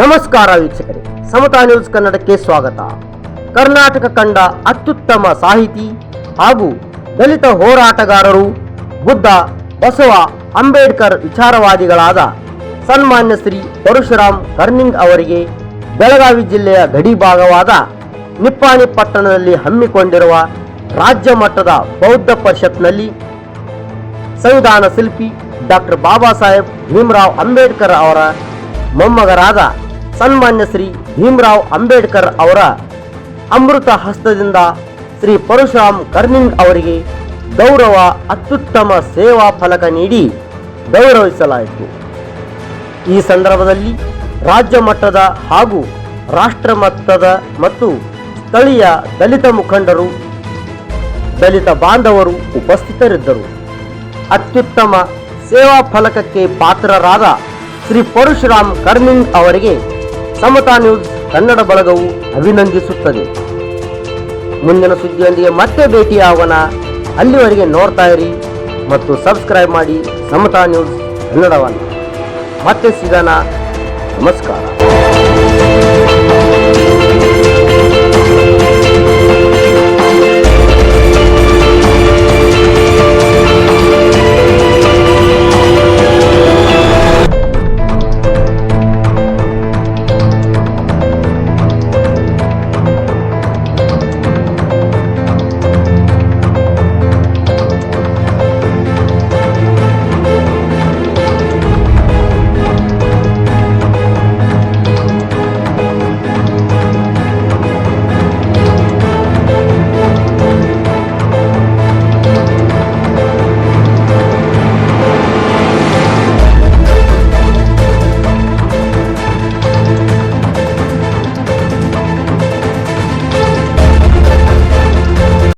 ನಮಸ್ಕಾರ ವೀಕ್ಷಕರೇ, ಸಮತಾ ನ್ಯೂಸ್ ಕನ್ನಡಕ್ಕೆ ಸ್ವಾಗತ. ಕರ್ನಾಟಕ ಕಂಡ ಅತ್ಯುತ್ತಮ ಸಾಹಿತಿ ಹಾಗೂ ದಲಿತ ಹೋರಾಟಗಾರರು ಬುದ್ಧ, ಬಸವ, ಅಂಬೇಡ್ಕರ್ ವಿಚಾರವಾದಿಗಳಾದ ಸನ್ಮಾನ್ಯ ಶ್ರೀ ಪರಶುರಾಮ್ ಕರ್ನಿಂಗ್ ಅವರಿಗೆ ಬೆಳಗಾವಿ ಜಿಲ್ಲೆಯ ಗಡಿ ಭಾಗವಾದ ನಿಪ್ಪಾಣಿ ಪಟ್ಟಣದಲ್ಲಿ ಹಮ್ಮಿಕೊಂಡಿರುವ ರಾಜ್ಯ ಮಟ್ಟದ ಬೌದ್ಧ ಪರಿಷತ್ನಲ್ಲಿ ಸಂವಿಧಾನ ಶಿಲ್ಪಿ ಡಾಕ್ಟರ್ ಬಾಬಾ ಸಾಹೇಬ್ ಭೀಮರಾವ್ ಅಂಬೇಡ್ಕರ್ ಅವರ ಮೊಮ್ಮಗರಾದ ಸನ್ಮಾನ್ಯ ಶ್ರೀ ಭೀಮರಾವ್ ಅಂಬೇಡ್ಕರ್ ಅವರ ಅಮೃತ ಹಸ್ತದಿಂದ ಶ್ರೀ ಪರಶುರಾಮ್ ಕರ್ನಿಂಗ್ ಅವರಿಗೆ ಗೌರವ, ಅತ್ಯುತ್ತಮ ಸೇವಾ ಫಲಕ ನೀಡಿ ಗೌರವಿಸಲಾಯಿತು. ಈ ಸಂದರ್ಭದಲ್ಲಿ ರಾಜ್ಯ ಮಟ್ಟದ ಹಾಗೂ ರಾಷ್ಟ್ರ ಮಟ್ಟದ ಮತ್ತು ಸ್ಥಳೀಯ ದಲಿತ ಮುಖಂಡರು, ದಲಿತ ಬಾಂಧವರು ಉಪಸ್ಥಿತರಿದ್ದರು. ಅತ್ಯುತ್ತಮ ಸೇವಾ ಫಲಕಕ್ಕೆ ಪಾತ್ರರಾದ ಶ್ರೀ ಪರಶುರಾಮ್ ಕರ್ನಿಂಗ್ ಅವರಿಗೆ ಸಮತಾ ನ್ಯೂಸ್ ಕನ್ನಡ ಬಳಗವು ಅಭಿನಂದಿಸುತ್ತದೆ. ಮುಂದಿನ ಸುದ್ದಿಯೊಂದಿಗೆ ಮತ್ತೆ ಭೇಟಿಯಾಗೋಣ. ಅಲ್ಲಿವರೆಗೆ ನೋಡ್ತಾ ಇರಿ ಮತ್ತು ಸಬ್ಸ್ಕ್ರೈಬ್ ಮಾಡಿ ಸಮತಾ ನ್ಯೂಸ್ ಕನ್ನಡವನ್ನು. ಮತ್ತೆ ಸಿಗೋಣ. ನಮಸ್ಕಾರ.